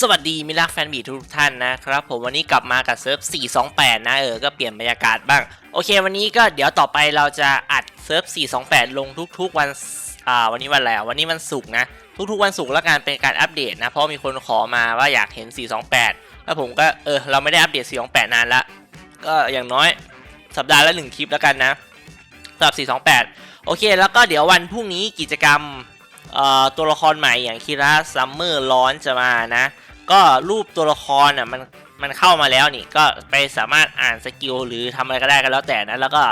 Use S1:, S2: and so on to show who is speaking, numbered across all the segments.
S1: สวัสดีมิตรรักแฟนบีทุกท่านนะครับ ผมวันนี้กลับมากับเซิร์ฟ 428 นะเออ ก็เปลี่ยนบรรยากาศบ้าง โอเค วันนี้ก็เดี๋ยวต่อไปเราจะอัดเซิร์ฟ 428 ลงทุกๆวันอ่าวันนี้วันอะไรวันนี้วันศุกร์นะ ทุกๆวันศุกร์แล้วกันเป็นการอัปเดตนะ เพราะมีคนขอมาว่าอยากเห็น 428 แล้วผมก็เออเราไม่ได้อัปเดต 428 นานละก็อย่างน้อยสัปดาห์ละหนึ่งคลิปแล้วกันนะสำหรับ 428 โอเค แล้วก็เดี๋ยววันพรุ่งนี้กิจกรรม ตัวละครใหม่อย่างคิระซัมเมอร์ร้อนจะมานะ ก็รูปตัวละครอะมันมันเข้ามาแล้วนี่ก็ไปสามารถอ่านสกิลหรือทำอะไรก็ได้กันแล้วแต่นะ แล้วก็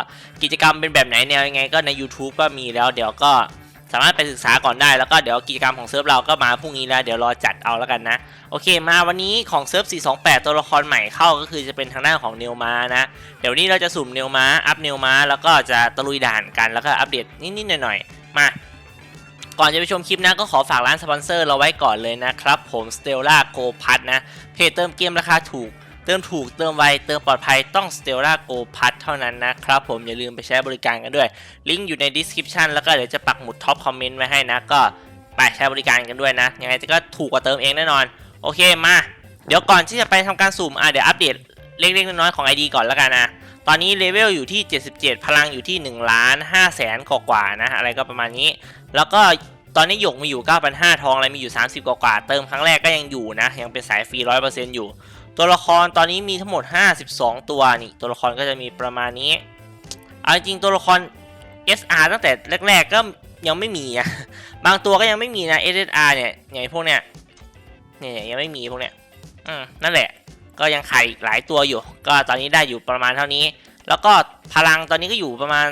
S1: กิจกรรมเป็นแบบไหนแนวยังไงก็ใน YouTube ก็มีแล้ว เดี๋ยวก็สามารถไปศึกษาก่อนได้แล้วก็เดี๋ยวกิจกรรมของเซิร์ฟเราก็มาพรุ่งนี้แล้วเดี๋ยวรอจัดเอาแล้วกันนะ โอเคมาวันนี้ของเซิร์ฟ 428 ตัวละครใหม่เข้าก็คือจะเป็นทางด้านของเนลมานะ เดี๋ยวนี้เราจะสุ่มเนลมาอัพเนลมาแล้วก็จะตะลุยด่านกันแล้วก็อัปเดตนิดๆหน่อยๆมา ก่อนจะไปชมคลิปนะก็ขอฝากร้านสปอนเซอร์เราไว้ก่อนเลยนะครับ ผม Stella Go p a s นะ เพจเติมเกมราคาถูก เติมถูกเติมไว เติมปลอดภัยต้อง Stella Go p a s เท่านั้นนะครับ ผมอย่าลืมไปใช้บริการกันด้วย ลิงก์อยู่ใน description แล้วก็เดี๋ยวจะปักหมุดท็อปคอมเมนต์ไว้ให้นะ ก็ไปใช้บริการกันด้วยนะ ยังไงก็ถูกกว่าเติมเองแน่นอน โอเคมา เดี๋ยวก่อนที่จะไปทำการสุ่มอะเดี๋ยวอัปเดตเล็กๆน้อยๆของ ID ก่อนแล้วกันนะตอนนี้เลเวลอยู่ที่ 77 พลังอยู่ที่1ล้าน5แสนกว่าๆนะ อะไรก็ประมาณนี้ แล้วก็ ตอนนี้หยกมีอยู่ 9,500 ทองอะไรมีอยู่ 30 กว่าๆเติมครั้งแรกก็ยังอยู่นะ ยังเป็นสายฟรี 100%อยู่ ตัวละครตอนนี้มีทั้งหมด 52 ตัวนี่ ตัวละครก็จะมีประมาณนี้ เอาจริงตัวละคร SR ตั้งแต่แรก ๆ ก็ยังไม่มีนะบางตัวก็ยังไม่มีนะ SSR เนี่ยอย่างพวกเนี้ยเนี่ยยังไม่มีพวกเนี้ยอืมนั่นแหละ ก็ยังขายอีกหลายตัวอยู่ ก็ตอนนี้ได้อยู่ประมาณเท่านี้ แล้วก็พลังตอนนี้ก็อยู่ประมาณ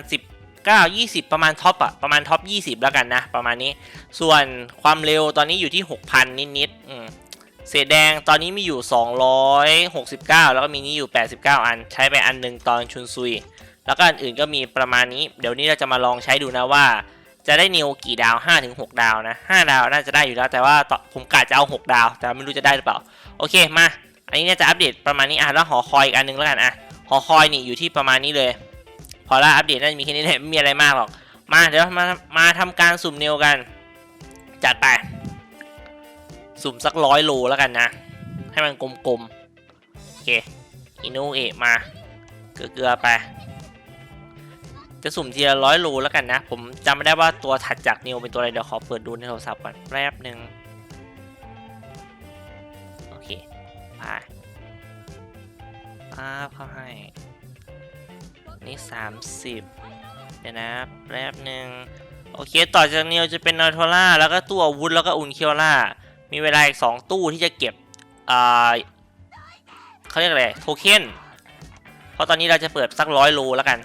S1: 19 20 ประมาณท็อปอะประมาณท็อป 20 แล้วกันนะ ประมาณนี้ ส่วนความเร็วตอนนี้อยู่ที่ 6,000 นิดๆเศษแดงตอนนี้มีอยู่ 269 แล้วก็มีนี่อยู่ 89 อัน ใช้ไปอันหนึ่งตอนชุนซุย แล้วก็อันอื่นก็มีประมาณนี้ เดี๋ยวนี้เราจะมาลองใช้ดูนะว่า จะได้นิวกี่ดาว 5-6 ดาวนะ 5 ดาวน่าจะได้อยู่แล้ว แต่ว่าผมกะจะเอา 6 ดาว แต่ไม่รู้จะได้หรือเปล่า โอเคมา อันนี้เนี่ยจะอัปเดตประมาณนี้อะแล้วหอคอยอีกอันหนึงแล้วกันอะหอคอยนี่อยู่ที่ประมาณนี้เลย พอละอัปเดตน่าจะมีแค่นี้แหละไม่มีอะไรมากหรอก มาเดี๋ยวมามาทำการสุ่มเนวกัน จัดไป สุ่มสักร้อยโลแล้วกันนะ ให้มันกลมๆ โอเค อินูเอะมาเกลือๆไป จะสุ่มทีละร้อยโลแล้วกันนะ ผมจำไม่ได้ว่าตัวถัดจากเนิวเป็นตัวอะไร เดี๋ยวขอเปิดดูในโทรศัพท์ก่อนแป๊บหนึ่งโอเคไปป้าเข้าให้ นี่ 30 เดี๋ยวนะแป๊บหนึ่งโอเค ต่อจากนิวจะเป็นนอร์ทล่าแล้วก็ตู้อาวุธแล้วก็อุนเคียวล่า มีเวลาอีก 2 ตู้ที่จะเก็บอ่าเขาเรียกอะไรโทเค็นเพราะตอนนี้เราจะเปิดสักร้อยโลแล้วกัน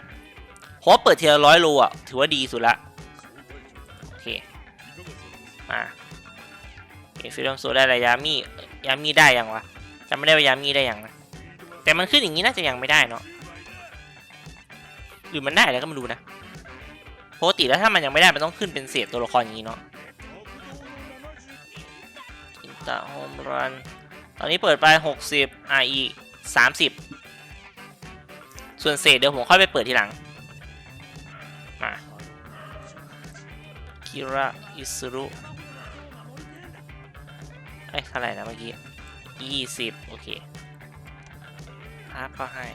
S1: เพราะเปิดเทีละร้อยโลอะถือว่าดีสุดละโอเคมาโอเฟิลมโซได้อะไรยามียามีได้ยังวะจำไม่ได้ว่ายามีได้ยังนะแต่มันขึ้นอย่างนี้น่าจะยังไม่ได้เนาะ หรือมันได้แล้วก็ไม่รู้นะปกติแล้วถ้ามันยังไม่ได้มันต้องขึ้นเป็นเศษตัวละครอย่างนี้เนาะอินตาโฮมรัน ตอนนี้เปิดไป 60อะอีก30 ส่วนเศษเดี๋ยวผมค่อยไปเปิดทีหลัง มาคิระอิสุรุเอ้ยเท่าไหร่นะเมื่อกี้ยี่สิบโอเคภาพก็ให้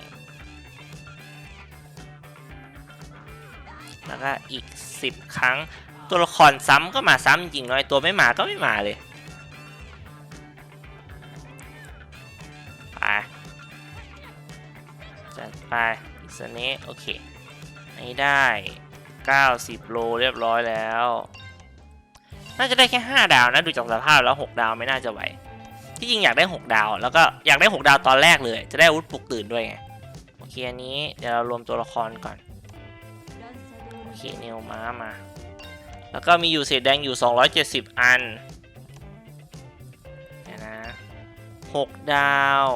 S1: แล้วก็อีกสิบครั้ง ตัวละครซ้ำก็มาซ้ำจริงๆน้อยตัวไม่มาก็ไม่มาเลยไปจัดไปอีกสกนี้โอเคอันนี้ได้ 90 โลเรียบร้อยแล้ว น่าจะได้แค่ 5 ดาวนะดูจากสภาพแล้ว 6 ดาวไม่น่าจะไหวที่จริงอยากได้ 6 ดาว แล้วก็อยากได้ 6 ดาวตอนแรกเลย จะได้อาวุธปลุกตื่นด้วยไง โอเค อันนี้เดี๋ยวเรารวมตัวละครก่อน โอเคเนวม้ามา แล้วก็มีอยู่เศษแดงอยู่ 270 อันเดี๋ยวนะ6ดาว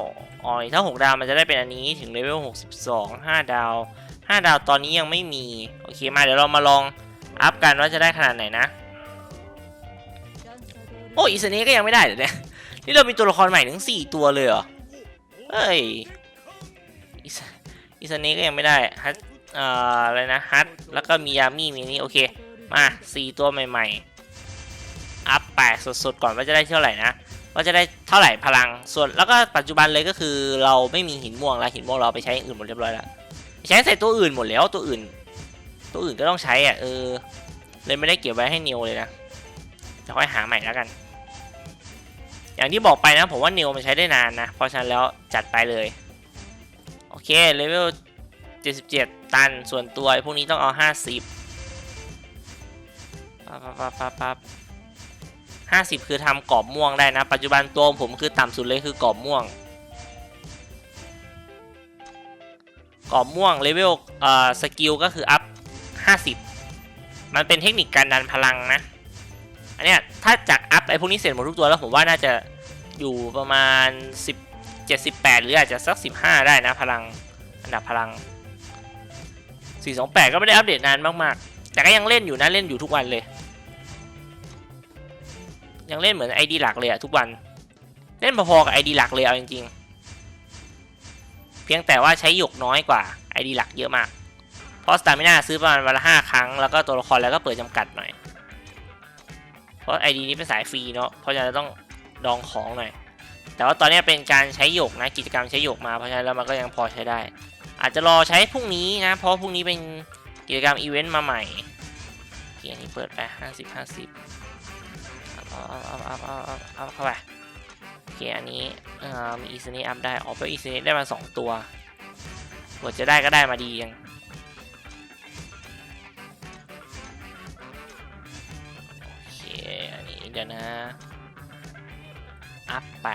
S1: อ๋อถ้า 6 ดาวมันจะได้เป็นอันนี้ถึงเลเวล62 5 ดาว 5 ดาวตอนนี้ยังไม่มี โอเคมาเดี๋ยวเรามาลองอัพกันว่าจะได้ขนาดไหนนะ โอ้อีสเนี้ก็ยังไม่ได้เลยเนี่ยนี่เรามีตัวละครใหม่ถึง 4 ตัวเลยเหรอ เฮ้ย อีสเนี้ก็ยังไม่ได้ฮัท เอ่ออะไรนะฮัทแล้วก็มียามี่มีนี่โอเค มา4ตัวใหม่ๆ อัพแปดสดๆ ก่อนว่าจะได้เท่าไหร่นะว่าจะได้เท่าไหร่พลังส่วนแล้วก็ปัจจุบันเลยก็คือเราไม่มีหินม่วงแล้วหินม่วงเราไปใช้อื่นหมดเรียบร้อยแล้วใช้ใส่ตัวอื่นหมดแล้วตัวอื่น ตัวอื่นก็ต้องใช้อะเออเลยไม่ได้เก็บไว้ให้นิวเลยนะจะค่อยหาใหม่แล้วกัน อย่างที่บอกไปนะผมว่านิวมันใช้ได้นานนะเพราะฉะนั้นแล้วจัดไปเลยโอเคเลเวล 77 ตันส่วนตัวไอ้พวกนี้ต้องเอา 50ปั๊บปั๊บปั๊บปั๊บปั๊บ50คือทำกรอบม่วงได้นะ ปัจจุบันตัวผมคือต่ำสุดเลยคือกรอบม่วง กรอบม่วงเลเวลเอ่อสกิลก็คืออัพ50มันเป็นเทคนิคการดันพลังนะ อันเนี้ยถ้าจากอัพไอ้พวกนี้เสร็จหมดทุกตัวแล้วผมว่าน่าจะอยู่ประมาณ10 78หรืออาจจะสัก15ได้นะพลังอันดับพลัง 428 ก็ไม่ได้อัปเดตนานมากๆ แต่ก็ยังเล่นอยู่นะเล่นอยู่ทุกวันเลย ยังเล่นเหมือน ID หลักเลยอะทุกวัน เล่นพอๆกับ ID หลักเลยเอาจริงๆ เพียงแต่ว่าใช้หยกน้อยกว่า ID หลักเยอะมาก เพราะสตามิน่าซื้อประมาณวันละ5ครั้ง แล้วก็ตัวละครแล้วก็เปิดจำกัดหน่อย เพราะ ID นี้เป็นสายฟรีเนาะ เพราะฉะนั้นต้องดองของหน่อย แต่ว่าตอนนี้เป็นการใช้หยกนะกิจกรรมใช้หยกมา เพราะฉะนั้นแล้วมันก็ยังพอใช้ได้ อาจจะรอใช้พรุ่งนี้นะ เพราะพรุ่งนี้เป็นกิจกรรมอีเวนต์มาใหม่โอเคอันนี้เปิดไปห้าสิบห้าสิบเอาเอาเอาเอาเอาเอาเข้าไปโอเคอันนี้เอ่อมีอีซนี่อัพได้ออกไปอีซนี่ได้มาสองตัวกว่าจะได้ก็ได้มาดียังโอเคอันนี้เดี๋ยวนะ อัพไป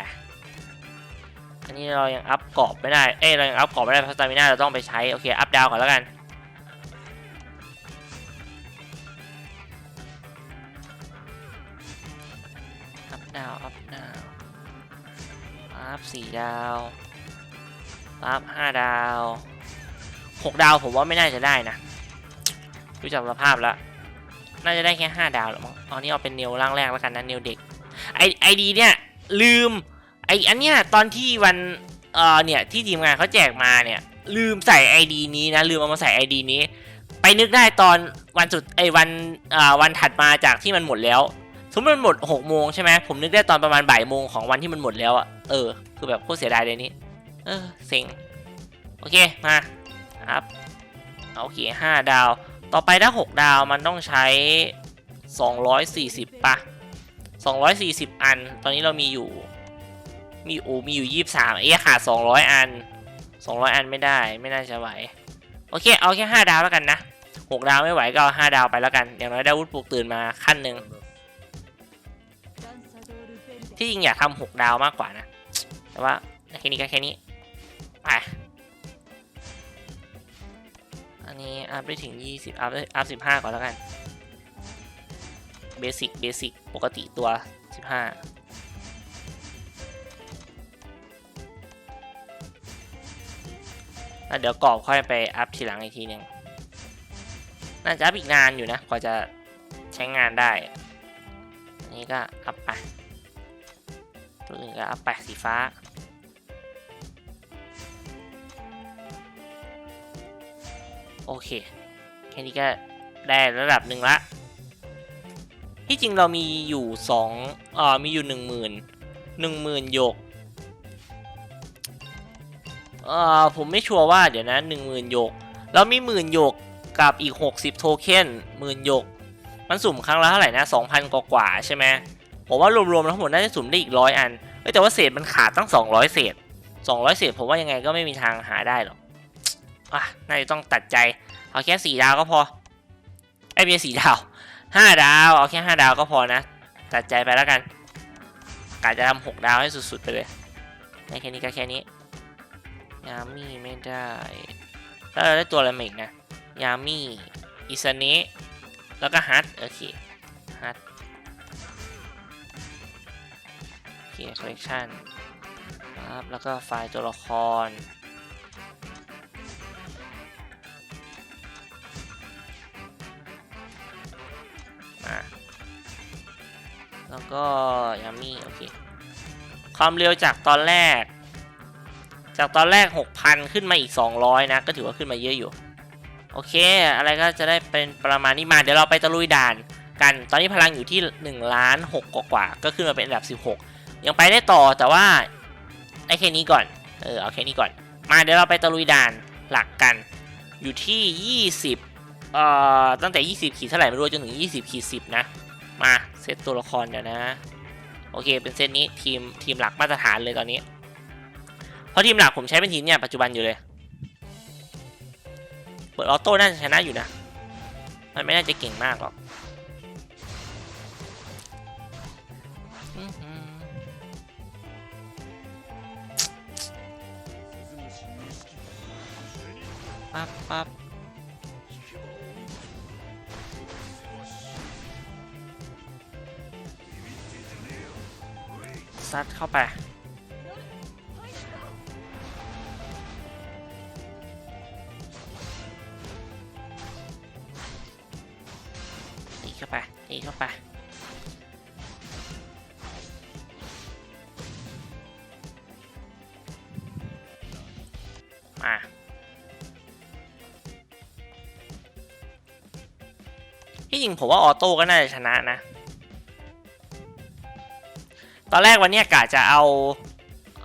S1: อันนี้เรายังอัพกรอบไม่ได้ เอ้ยเรายังอัพกรอบไม่ได้เพราะสตามิน่าเราต้องไปใช้ โอเค อัพดาวก่อนแล้วกันอัพดาวอัพดาวอัพสี่ดาวอัพห้าดาวหกดาวผมว่าไม่น่าจะได้นะดูจากสภาพแล้วน่าจะได้แค่ห้าดาวหรอมั้งอ๋อนี่เอาเป็นเนวร่างแรกแล้วกันนะเนวเด็กไอไอดีเนี่ยลืม ไออันเนี้ยตอนที่วันเอ่อเนี่ยที่ทีมงานเขาแจกมาเนี่ย ลืมใส่ ID นี้นะลืมเอามาใส่ ID นี้ ไปนึกได้ตอนวันสุดไอวันเอ่อวันถัดมาจากที่มันหมดแล้วสมมติมันหมด6โมงใช่ไหมผมนึกได้ตอนประมาณบ่ายโมงของวันที่มันหมดแล้วอะเออคือแบบโคตรเสียดายเลยนี้เออเซ็งโอเคมาครับโอเค5ดาว ต่อไปถ้า6ดาวมันต้องใช้240ปะ240อัน ตอนนี้เรามีอยู่ มีโอ้มีอยู่ยี่สามเอ๊ะขาดสองร้อยอันสองร้อยอันไม่ได้ไม่น่าจะไหว โอเค เอาแค่ห้าดาวแล้วกันนะหกดาวไม่ไหวก็เอาห้าดาวไปแล้วกัน อย่างน้อยได้วุฒิปลุกตื่นมาขั้นหนึ่งที่จริงอยากทำหกดาวมากกว่านะ แต่ว่าแค่นี้ก็แค่นี้ไปอันนี้อัพได้ถึงยี่สิบอัพได้อัพสิบห้าก่อนแล้วกัน เบสิก เบสิก ปกติตัวสิบห้า แล้วเดี๋ยวกรอบค่อยไปอัพทีหลังอีกทีหนึ่งน่าจะอัพอีกนานอยู่นะกว่าจะใช้งานได้นนี้ก็อัพไปตัวอื่นก็อัพไปสีฟ้าโอเค แค่นี้ก็ได้ระดับหนึ่งละ ที่จริงเรามีอยู่สองเอ่อมีอยู่หนึ่งหมื่นหนึ่งหมื่นหยก เอ่อผมไม่ชัวร์ว่าเดี๋ยวนะหนึ่งหมื่นหยกแล้วมีหมื่นหยกกับอีก 60 โทเค็นหมื่นหยก มันสุ่มครั้งละเท่าไหร่นะ 2,000 กว่ากว่าใช่ไหมผมว่ารวมๆแล้วทั้งหมดน่าจะสุ่มได้อีกร้อยอันแต่ว่าเศษมันขาดตั้ง 200 เศษ 200 เศษผมว่ายังไงก็ไม่มีทางหาได้หรอกอะน่าจะต้องตัดใจ เอาแค่สี่ดาวก็พอ ไอ้ยไม่ใช่สี่ดาวห้าดาว เอาแค่ห้าดาวก็พอนะ ตัดใจไปแล้วกันกะจะทำหกดาวให้สุดๆไปเลยแค่นี้ก็แค่นี้ ยามี่ไม่ได้ แล้วเราได้ตัวอะไรมาอีกนะ ยามี่อิซาเนะแล้วก็ฮัทโอเคฮัทโอเคคอลเลกชันครับแล้วก็ไฟล์ตัวละครมาแล้วก็ยามี่โอเค ความเร็วจากตอนแรก จากตอนแรก 6,000 ขึ้นมาอีก 200 นะ ก็ถือว่าขึ้นมาเยอะอยู่ โอเค อะไรก็จะได้เป็นประมาณนี้มา เดี๋ยวเราไปตะลุยด่านกัน ตอนนี้พลังอยู่ที่1ล้าน6กว่าก็ขึ้นมาเป็นอันดับ 16 ยังไปได้ต่อแต่ว่าไอ้แค่นี้ก่อน เออเอาแค่นี้ก่อน มาเดี๋ยวเราไปตะลุยด่านหลักกัน อยู่ที่ 20 เอ่อ ตั้งแต่ 20 ขีดเท่าไหร่ไม่รู้จนถึง 20 ขีด 10 นะ มาเซตตัวละครเดี๋ยวนะ โอเค เป็นเซตนี้ทีมทีมหลักมาตรฐานเลยตอนนี้ เพราะทีมหลักผมใช้เป็นทีมเนี่ยปัจจุบันอยู่เลย เปิดออโต้น่าจะชนะอยู่นะ มันไม่น่าจะเก่งมากหรอกปั๊บปั๊บซัดเข้าไป ที่จริงผมว่าออโต้ก็น่าจะชนะนะ ตอนแรกวันนี้กะจะเอา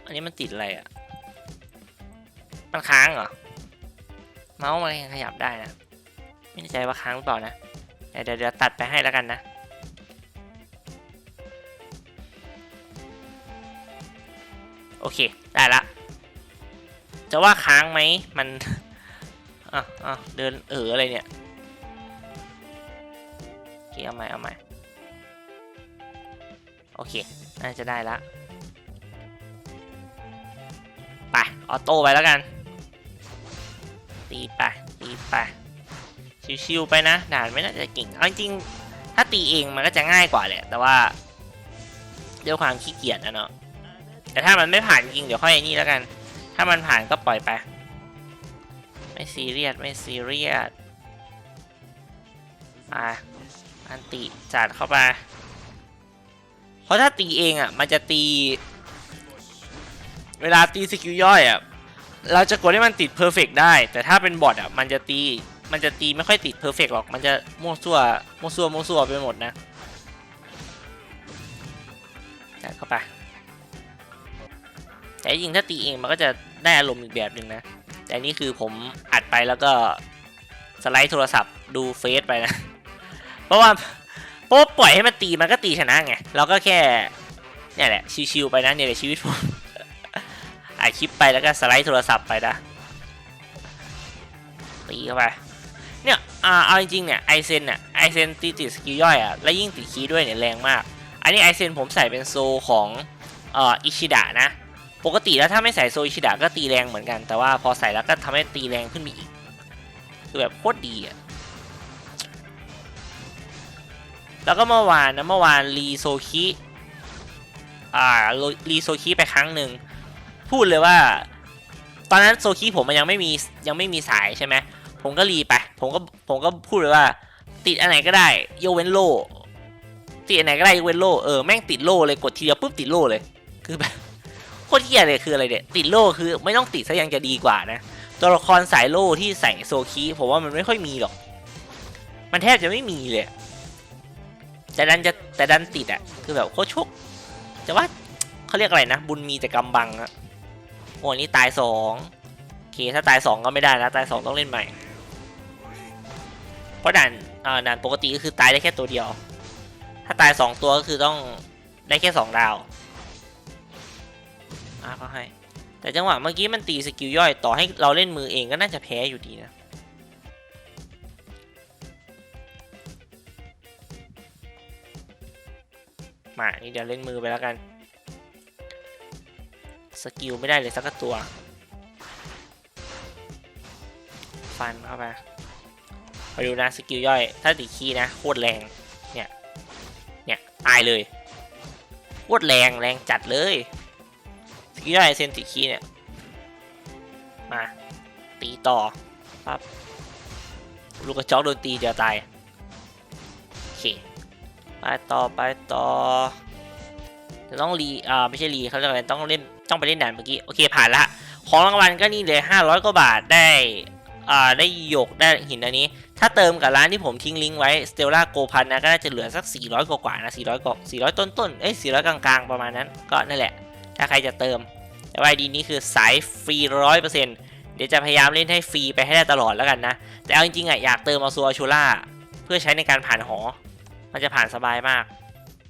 S1: อันนี้มันติดอะไรอะ่ะ มันค้างเหรอ เมาส์มันยังขยับได้นะ ไม่แน่ใจว่าค้างหรือเปล่านะ เดี๋ยวเดี๋ยวตัดไปให้แล้วกันนะโอเค ได้ละ จะว่าค้างไหม มันอะอะเดินเอออะไรเนี่ย คเอาใหม่เอาใหม่โอเค น่าจะได้ละไปออโต้ไปแล้วกัน ตีไปตีไปชิวๆไปนะด่านไม่น่าจะเก่งเอาจริงถ้าตีเองมันก็จะง่ายกว่าแหละ แต่ว่าด้วยความขี้เกียจนะเนาะแต่ถ้ามันไม่ผ่านจริงเดี๋ยวค่อยไอ้นี่แล้วกัน ถ้ามันผ่านก็ปล่อยไป ไม่ซีเรียสไม่ซีเรียสไป อันติจัดเข้าไป เพราะถ้าตีเองอะ มันจะตี เวลาตีสกิลย่อยอะ เราจะกดให้มันติดเพอร์เฟกได้ แต่ถ้าเป็นบอทอะ มันจะตี มันจะตีไม่ค่อยติดเพอร์เฟกหรอก มันจะมั่วซั่ว มั่วซั่ว มั่วซั่วไปหมดนะ จัดเข้าไป แต่จริงถ้าตีเองมันก็จะได้อารมณ์อีกแบบหนึ่งนะ แต่นี่คือผมอัดไปแล้วก็สไลด์โทรศัพท์ดูเฟซไปนะ เพราะว่าเพราะปล่อยให้มันตีมันก็ตีชนะไงเราก็แค่เนี่ยแหละชิวๆไปนะเนี่ยแหละชีวิตผมอัดคลิปไปแล้วก็สไลด์โทรศัพท์ไปนะตีเข้าไปเนี่ยอ่าเอาจริงๆเนี่ยไอเซนเนี่ยไอเซนตีติดสกิลย่อยอะและยิ่งติดคีย์ด้วยเนี่ยแรงมาก อันนี้ไอเซนผมใส่เป็นโซของเอ่ออิชิดะนะปกติแล้วถ้าไม่ใส่โซอิชิดะก็ตีแรงเหมือนกันแต่ว่าพอใส่แล้วก็ทำให้ตีแรงขึ้นมาอีกคือแบบโคตรดีอะ แล้วก็เมื่อวานนะเมื่อวานรีโซคิอ่ารีโซคิไปครั้งหนึ่งพูดเลยว่า ตอนนั้นโซคิผมมันยังไม่มียังไม่มีสายใช่ไหมผมก็รีไป ผมก็ผมก็พูดเลยว่า ติดอันไหนก็ได้ยกเว้นโลติดอันไหนก็ได้ยกเว้นโลเออแม่งติดโลเลยกดทีเดียวปุ๊บติดโลเลยคือแบบโคตรเหี้ยเลยคืออะไรเนี่ยติดโลคือไม่ต้องติดซะยังจะดีกว่านะตัวละครสายโลที่ใส่โซคีผมว่ามันไม่ค่อยมีหรอก มันแทบจะไม่มีเลย แต่ดันจะแต่ดันติดอะคือแบบโคชุกจะว่าเขาเรียกอะไรนะ บุญมีแต่กำบังอะโอ้นี่ตายสองโอเคถ้าตายสองก็ไม่ได้นะตายสองต้องเล่นใหม่ เพราะด่านอ่าด่านปกติก็คือตายได้แค่ตัวเดียว ถ้าตายสองตัวก็คือต้องได้แค่สองดาวอะก็ให้ แต่จังหวะเมื่อกี้มันตีสกิลย่อยต่อให้เราเล่นมือเองก็น่าจะแพ้อยู่ดีนะ มานี่เดี๋ยวเล่นมือไปแล้วกัน สกิลไม่ได้เลยสักตัว ฟันเข้าไปไปดูนะสกิลย่อย ถ้าติคีนะโคตรแรง เนี่ย เนี่ย ตายเลยโคตรแรงแรงจัดเลย สกิลได้เซนติคีเนี่ย มา ตีต่อครับลูกกระจอกโดนตีเดียวตาย ไปต่อไปต่อจะต้องรีอ่าไม่ใช่รีเขาเรียกอะไรต้องเล่นต้องไปเล่นด่านเมื่อกี้โอเคผ่านละของรางวัลก็นี่เลย500กว่าบาทได้อ่าได้หยกได้หินอันนี้ ถ้าเติมกับร้านที่ผมทิ้งลิงก์ไว้ Stella Go พันนะก็น่าจะเหลือสัก 400 กว่าๆนะ400กว่า400 ต้นต้นเอ้ย400 กลางๆ ประมาณนั้นก็นั่นแหละ ถ้าใครจะเติม แต่ว่าดีนี้คือสายฟรีร้อยเปอร์เซ็นต์เดี๋ยวจะพยายามเล่นให้ฟรีไปให้ได้ตลอดแล้วกันนะ แต่เอาจริงๆอะอยากเติมเอาซัวชูล่าเพื่อใช้ในการผ่านหอ มันจะผ่านสบายมาก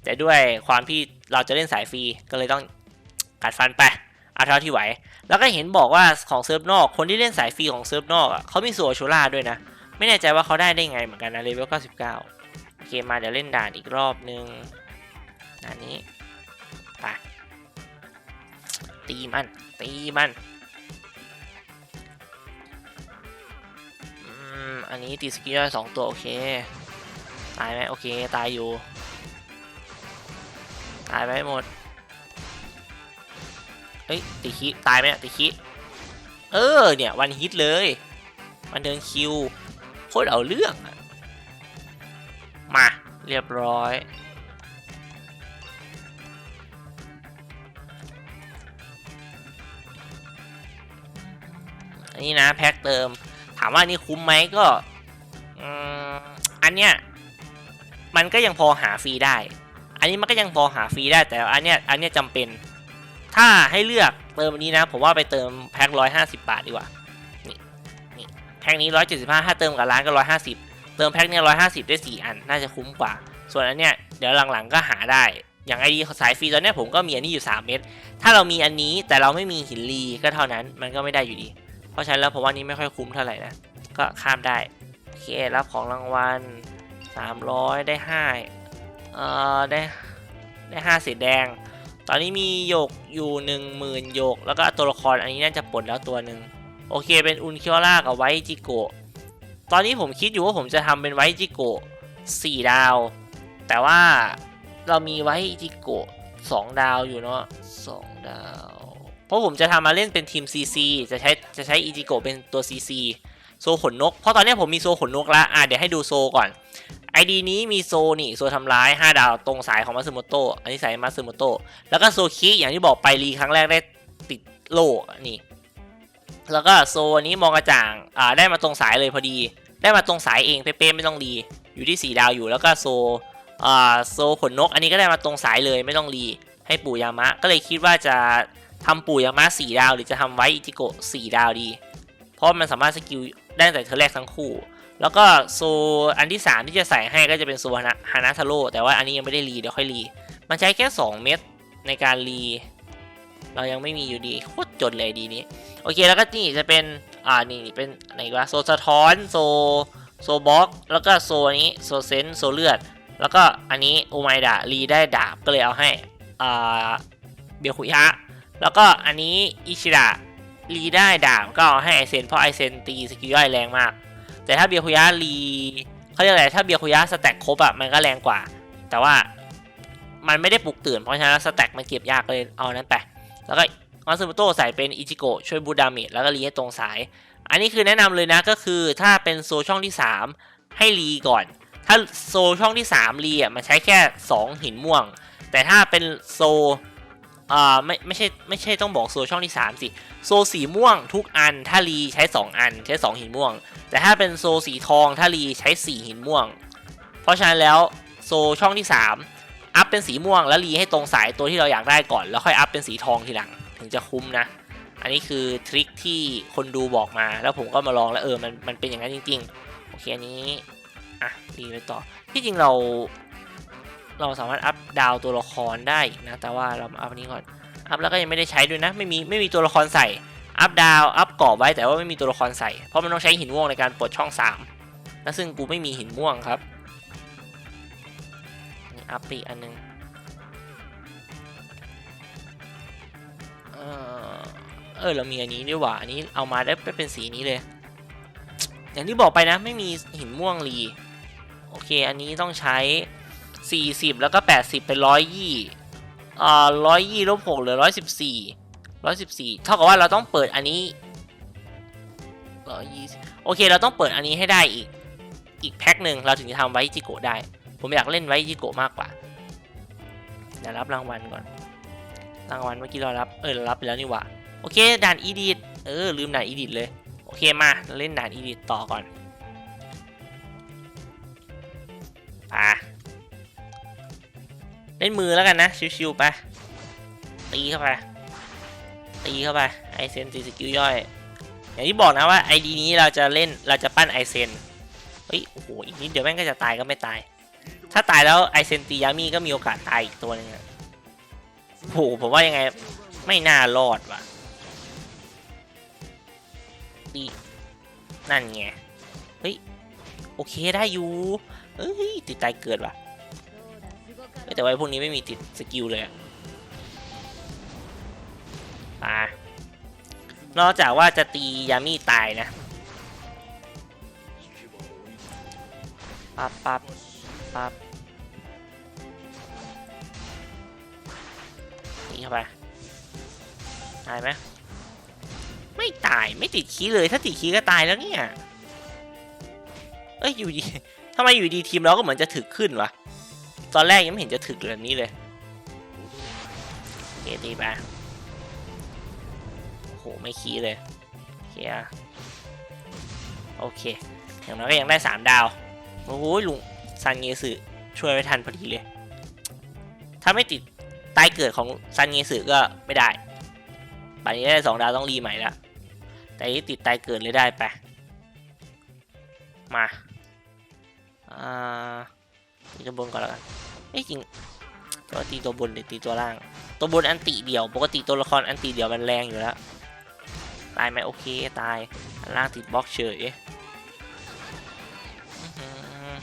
S1: แต่ด้วยความที่เราจะเล่นสายฟรีก็เลยต้องกัดฟันไปเอาเท่าที่ไหว แล้วก็เห็นบอกว่าของเซิร์ฟนอกคนที่เล่นสายฟรีของเซิร์ฟนอกอะเขามีซัวชูล่าด้วยนะ ไม่แน่ใจว่าเขาได้ได้ไงเหมือนกันนะเลเวล99โอเคมาเดี๋ยวเล่นด่านอีกรอบนึงด่านนี้ไปตีมัน ตีมันอืมอันนี้ตีสกิลย่อยสองตัวโอเค ตายไหมโอเค ตายอยู่ ตายไปหมด เฮ้ยตีคิตายไหมตีคิเออเนี่ยวันฮิตเลยมันเดินคิวโคตรเอาเรื่องมาเรียบร้อยอันนี้นะแพ็คเติม ถามว่านี่คุ้มไหมก็อันเนี้ย มันก็ยังพอหาฟรีได้ อันนี้มันก็ยังพอหาฟรีได้แต่อันเนี้ยอันเนี้ยจำเป็น ถ้าให้เลือกเติมอันนี้นะ ผมว่าไปเติมแพ็คร้อยห้าสิบบาทดีกว่านี่นี่แพ็คนี้ร้อยเจ็ดสิบห้าถ้าเติมกับร้านก็ร้อยห้าสิบเติมแพ็คเนี้ยร้อยห้าสิบได้สี่อันน่าจะคุ้มกว่า ส่วนอันเนี้ยเดี๋ยวหลังๆก็หาได้อย่างไอดีสายฟรีตอนเนี้ยผมก็มีอันนี้อยู่ 3 เม็ด ถ้าเรามีอันนี้แต่เราไม่มีหินลีก็เท่านั้นมันก็ไม่ได้อยู่ดี เพราะฉะนั้นแล้วผมว่านี้ไม่ค่อยคุ้มเท่าไหร่นะ ก็ข้ามได้ โอเครับของรางวัล 300ได้5เอ่อได้ได้5สีแดง ตอนนี้มีหยกอยู่10,000หยก แล้วก็ตัวละครอันนี้น่าจะปลดแล้วตัวหนึ่งโอเคเป็นอุนคิวล่ากับไวจิโกะตอนนี้ผมคิดอยู่ว่าผมจะทำเป็นไวจิโกะ4ดาว แต่ว่าเรามีไวจิโกะ2ดาวอยู่เนาะ2ดาว เพราะผมจะทำมาเล่นเป็นทีม CC จะใช้จะใช้อิจิโกะเป็นตัว CC โซขนนก เพราะตอนนี้ผมมีโซขนนกแล้วอะเดี๋ยวให้ดูโซก่อน ID นี้มีโซนี่โซทำร้าย 5 ดาวตรงสายของมาซึโมโตะอันนี้สายมาซึโมโตะแล้วก็โซคิอย่างที่บอกไปรีครั้งแรกได้ติดโล่นี่แล้วก็โซอันนี้มองกระจ่างอ่าได้มาตรงสายเลยพอดี ได้มาตรงสายเองเป๊ะๆไม่ต้องรีอยู่ที่ 4 ดาวอยู่แล้วก็โซอ่าโซขนนก อันนี้ก็ได้มาตรงสายเลยไม่ต้องรีให้ปู่ยามะ ก็เลยคิดว่าจะทำปู่ยามะ4ดาว หรือจะทำไว้อิจิโกะ4ดาวดี เพราะมันสามารถสกิลได้แต่เทอแรกทั้งคู่ แล้วก็โซอันที่ 3 ที่จะใส่ให้ก็จะเป็นโซฮานะฮานาทาโร่แต่ว่าอันนี้ยังไม่ได้รีเดี๋ยวค่อยรีมันใช้แค่ 2 เม็ดในการรี เรายังไม่มีอยู่ดีโคตรจนเลยดีนี้ โอเคแล้วก็นี่จะเป็น อ่านี่เป็นอะไรวะโซสะท้อนโซโซบ็อก แล้วก็โซนี้โซเซนโซเลือด แล้วก็อันนี้โอไมดะรีได้ดาบก็เลยเอาให้อ่าเบียคุยะแล้วก็อันนี้อิชิดะรีได้ดาบก็เอาให้ไอเซนเพราะไอเซนตีสกิลย่อยแรงมาก แต่ถ้าเบียคุยะรีเขาเรียกอะไรถ้าเบียคุยะสแต็กครบอะมันก็แรงกว่า แต่ว่ามันไม่ได้ปลุกตื่นเพราะฉะนั้นสแต็กมันเก็บยากเลยเอานั้นไปแล้วก็มาซึโมโตใส่เป็นอิจิโกะช่วยบูดามจแล้วก็รีให้ตรงสาย อันนี้คือแนะนำเลยนะก็คือถ้าเป็นโซช่องที่ 3 ให้รีก่อน ถ้าโซช่องที่3รีอะมันใช้แค่ 2 หินม่วง แต่ถ้าเป็นโซ อ่าไม่ไม่ใช่ไม่ใช่ต้องบอกโซช่องที่ 3 สิ โซสีม่วงทุกอันถ้ารีใช้ 2 อันใช้ 2 หินม่วง แต่ถ้าเป็นโซสีทองถ้ารีใช้ 4 หินม่วง เพราะฉะนั้นแล้วโซช่องที่ 3 อัพเป็นสีม่วงแล้วรีให้ตรงสายตัวที่เราอยากได้ก่อน แล้วค่อยอัพเป็นสีทองทีหลังถึงจะคุ้มนะ อันนี้คือทริคที่คนดูบอกมาแล้วผมก็มาลองแล้วเออมันมันเป็นอย่างนั้นจริง ๆ โอเคอันนี้อะดีไปต่อที่จริงเรา เราสามารถอัพดาวตัวละครได้นะแต่ว่าเราอัพนี้ก่อนอัพแล้วก็ยังไม่ได้ใช้ด้วยนะไม่มีไม่มีตัวละครใส่อัพดาวอัพกรอบไว้แต่ว่าไม่มีตัวละครใส่ เพราะมันต้องใช้หินม่วงในการปลดช่อง3และซึ่งกูไม่มีหินม่วงครับนี่อัพปอีกอันนึงเออเรามีอันนี้ด้วยว่ะอันนี้เอามาได้เป็นสีนี้เลย อย่างที่บอกไปนะไม่มีหินม่วงรีโอเค อันนี้ต้องใช้ 40 แล้วก็ 80 เป็นร้อยยี่อ่าร้อยยี่ลบหกเหลือร้อยสิบสี่ร้อยสิบสี่เท่ากับว่าเราต้องเปิดอันนี้ร้อยยี่โอเค เราต้องเปิดอันนี้ให้ได้อีก อีกแพ็คหนึ่งเราถึงจะทำไว้จิโกะได้ ผมอยากเล่นไว้จิโกะมากกว่าเดี๋ยวรับรางวัลก่อน รางวัลเมื่อกี้เรารับ เออเรารับไปแล้วนี่หว่า โอเค ด่านอีดิทเออ ลืมด่านอีดิทเลย โอเค มา เล่นด่านอีดิตต่อก่อน อะ เล่นมือแล้วกันนะชิวๆไปตีเข้าไปตีเข้าไปไอเซนตีสกิลย่อย อย่างที่บอกนะว่าไอดีนี้เราจะเล่นเราจะปั้นไอเซนเฮ้ยโอ้โหอีกนิดเดี๋ยวแม่งก็จะตายก็ไม่ตาย ถ้าตายแล้วไอเซนตียามีก็มีโอกาสตายอีกตัวหนึงอะโอ้โหผมว่ายังไงไม่น่ารอดว่ะตีนั่นไงเฮ้ยโอเคได้อยู่เอ้ยติดตายเกิดว่ะ แต่ว่าไอ้พวกนี้ไม่มีติดสกิลเลยอะตายนอกจากว่าจะตียามีตายนะปับปับปับตีเข้าไปตายไหมไม่ตายไม่ติดคีย์เลยถ้าติดคีย์ก็ตายแล้วเนี่ยเอ้ยอยู่ดีทำไมอยู่ดีทีมเราก็เหมือนจะถึกขึ้นวะ ตอนแรกยังไม่เห็นจะถึกแบบนี้เลยเคตีไปโอ้โห ไม่คีเลยโอเคอะโอเค อย่างน้อยก็ยังได้สามดาว โอ้โหลุงซันเงสึช่วยไว้ทันพอดีเลย ถ้าไม่ติดตายเกิดของซันเงสึก็ไม่ได้ป่านนี้ได้สองดาวต้องรีใหม่ละแต่ที่ติดตายเกิดเลยได้ไป มา อ่า ตีตัวบนก่อนแล้วกันเอ้ยจริงตัวตีตัวบนหรือตีตัวล่าง ตัวบนอันติเดียว ปกติตัวละครอันติเดียวมันแรงอยู่แล้ว ตายไหมโอเคตาย อันล่างติดบล็อกเฉยอื้อหือ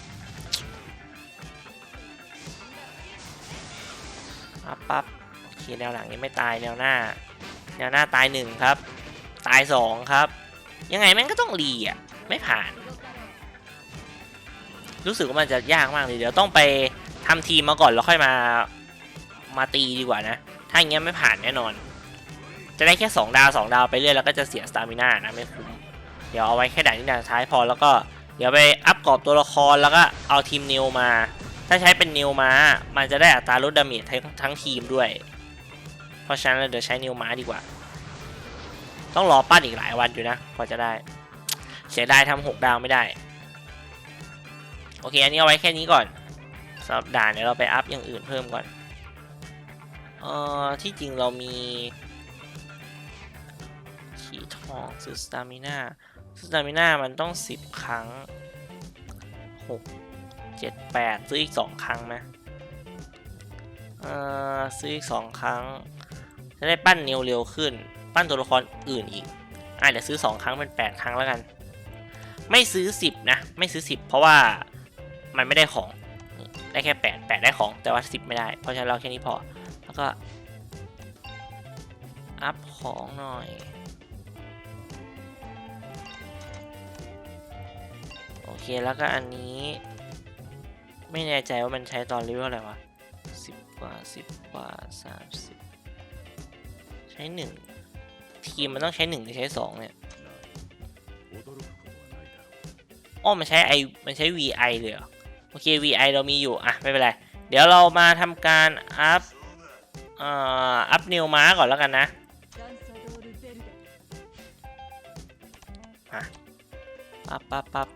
S1: ปั๊บปั๊บโอเคแนวหลังยังไม่ตายแนวหน้า แนวหน้าตายหนึ่งครับ ตายสองครับ ยังไงแม่งก็ต้องรีอะ ไม่ผ่าน รู้สึกว่ามันจะยากมากเลยเดี๋ยวต้องไปทำทีมมาก่อนแล้วค่อยมามาตีดีกว่านะ ถ้าอย่างเงี้ยไม่ผ่านแน่นอน จะได้แค่ 2 ดาว 2 ดาวไปเรื่อยแล้วก็จะเสียสตามิน่านะไม่คุ้มเดี๋ยวเอาไว้แค่ด่านนี้ด่านท้ายพอแล้วก็เดี๋ยวไปอัพกรอบตัวละครแล้วก็เอาทีมนิวมา ถ้าใช้เป็นนิวมา มันจะได้อัตราลดดาเมจทั้งทั้งทีมด้วย เพราะฉะนั้นเดี๋ยวใช้นิวมาดีกว่า ต้องรอปั้นอีกหลายวันอยู่นะกว่าจะได้ เสียดายทำหกดาวไม่ได้ โอเค อันนี้เอาไว้แค่นี้ก่อนสำหรับด่านเดี๋ยวเราไปอัพอย่างอื่นเพิ่มก่อน เอ่อ ที่จริงเรามีขีทองซื้อสตามิน่าสุดสตามิน่ามันต้อง 10 ครั้ง 6 7 8 ซื้ออีก 2 ครั้งไหมเอ่อ ซื้ออีก 2 ครั้ง จะได้ปั้นเนิวเร็วขึ้น ปั้นตัวละครอื่นอีก อะเดี๋ยวซื้อ 2 ครั้งเป็น 8 ครั้งแล้วกัน ไม่ซื้อ 10 นะ ไม่ซื้อ 10 เพราะว่า มันไม่ได้ของได้แค่8 8ได้ของแต่ว่า10ไม่ได้ เพราะฉะนั้นเราแค่นี้พอ แล้วก็ อัพของหน่อย โอเคแล้วก็อันนี้ ไม่แน่ใจว่ามันใช้ตอนเลเวลอะไรวะสิบกว่าสิบกว่าสามสิบใช้หนึ่งทีมมันต้องใช้หนึ่งหรือใช้สองเนี่ยอ้อมันใช้ไอมันใช้ VI เลยเหรอ โอเค VI เรามีอยู่อะไม่เป็นไร เดี๋ยวเรามาทำการอัพเอ่ออัพนิวม้าก่อนแล้วกันนะปั๊บปั๊บปั๊บ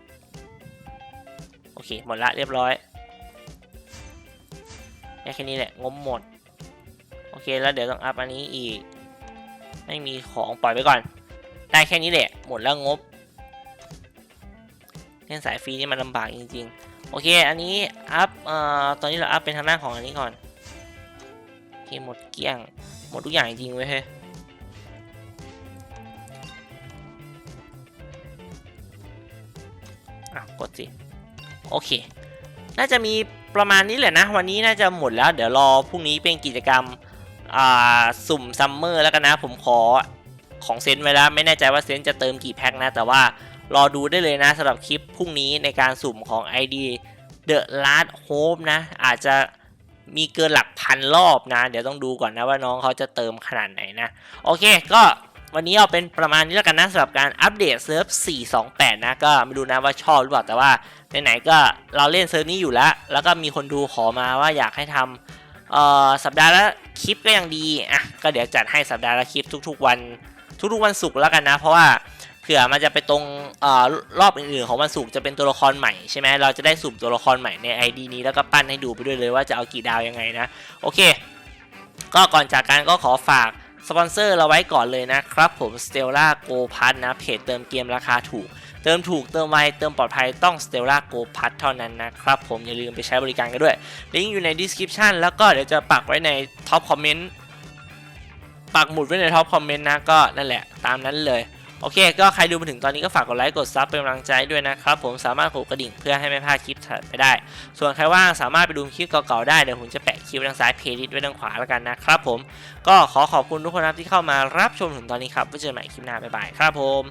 S1: โอเค หมดละเรียบร้อยแค่นี้แหละงมหมด โอเคแล้วเดี๋ยวต้องอัพอันนี้อีก ไม่มีของปล่อยไปก่อน ได้แค่นี้แหละ หมดแล้วงบเล่นสายฟรีนี่มันลำบากจริง ๆ โอเค อันนี้อัพเอ่อตอนนี้เราอัพเป็นทางด้านของอันนี้ก่อน โอเค หมดเกลี้ยง หมดทุกอย่างจริงเว้ยเฮ้อะ กดสิ โอเค น่าจะมีประมาณนี้แหละนะ วันนี้น่าจะหมดแล้ว เดี๋ยวรอพรุ่งนี้เป็นกิจกรรม อ่า สุ่มซัมเมอร์แล้วกันนะ ผมขอของเซนไว้แล้ว ไม่แน่ใจว่าเซนจะเติมกี่แพ็คนะ แต่ว่า รอดูได้เลยนะสำหรับคลิปพรุ่งนี้ในการสุ่มของ ID The Last Hope นะ อาจจะมีเกินหลักพันรอบนะ เดี๋ยวต้องดูก่อนนะว่าน้องเขาจะเติมขนาดไหนนะ โอเคก็วันนี้เอาเป็นประมาณนี้แล้วกันนะสำหรับการอัปเดตเซิร์ฟ 428 นะ ก็ไม่รู้นะว่าชอบหรือเปล่า แต่ว่าไหนๆก็เราเล่นเซิร์ฟนี้อยู่แล้ว แล้วก็มีคนดูขอมาว่าอยากให้ทำอ่อสัปดาห์ละคลิปก็ยังดีอะก็เดี๋ยวจัดให้สัปดาห์ละคลิปทุก ๆ วัน ทุกๆวันศุกร์แล้วกันนะ เพราะว่าเผื่อมันจะไปตรงเอ่อรอบอื่นๆของวันศุกร์จะเป็นตัวละครใหม่ใช่ไหมเราจะได้สุ่มตัวละครใหม่ใน ID นี้แล้วก็ปั้นให้ดูไปด้วยเลยว่าจะเอากี่ดาวยังไงนะ โอเค ก็ก่อนจากกันก็ขอฝากสปอนเซอร์เราไว้ก่อนเลยนะครับผม Stella Go p a s นะเพจเติมเกมราคาถูก เติมถูกเติมไวเติมปลอดภัยต้อง Stella Go p a s เท่านั้นนะครับผมอย่าลืมไปใช้บริการกันด้วย ลิงก์อยู่ใน description แล้วก็เดี๋ยวจะปักไว้ในท็อ ปักหมุดไว้ในท็อปคอมเมนต์นะก็นั่นแหละตามนั้นเลย โอเค ก็ใครดูมาถึงตอนนี้ก็ฝากกดไลค์กดซับเป็นกำลังใจด้วยนะครับ ผมสามารถกดกระดิ่งเพื่อให้ไม่พลาดคลิปถัดไปได้ ส่วนใครว่างสามารถไปดูคลิปเก่าๆได้ เดี๋ยวผมจะแปะคลิปทางซ้ายเพลย์ลิสต์ไว้ทางขวาแล้วกันนะครับผมก็ขอขอบคุณทุกคนครับที่เข้ามารับชมถึงตอนนี้ครับไว้เจอกันใหม่คลิปหน้าบ๊ายบายครับผม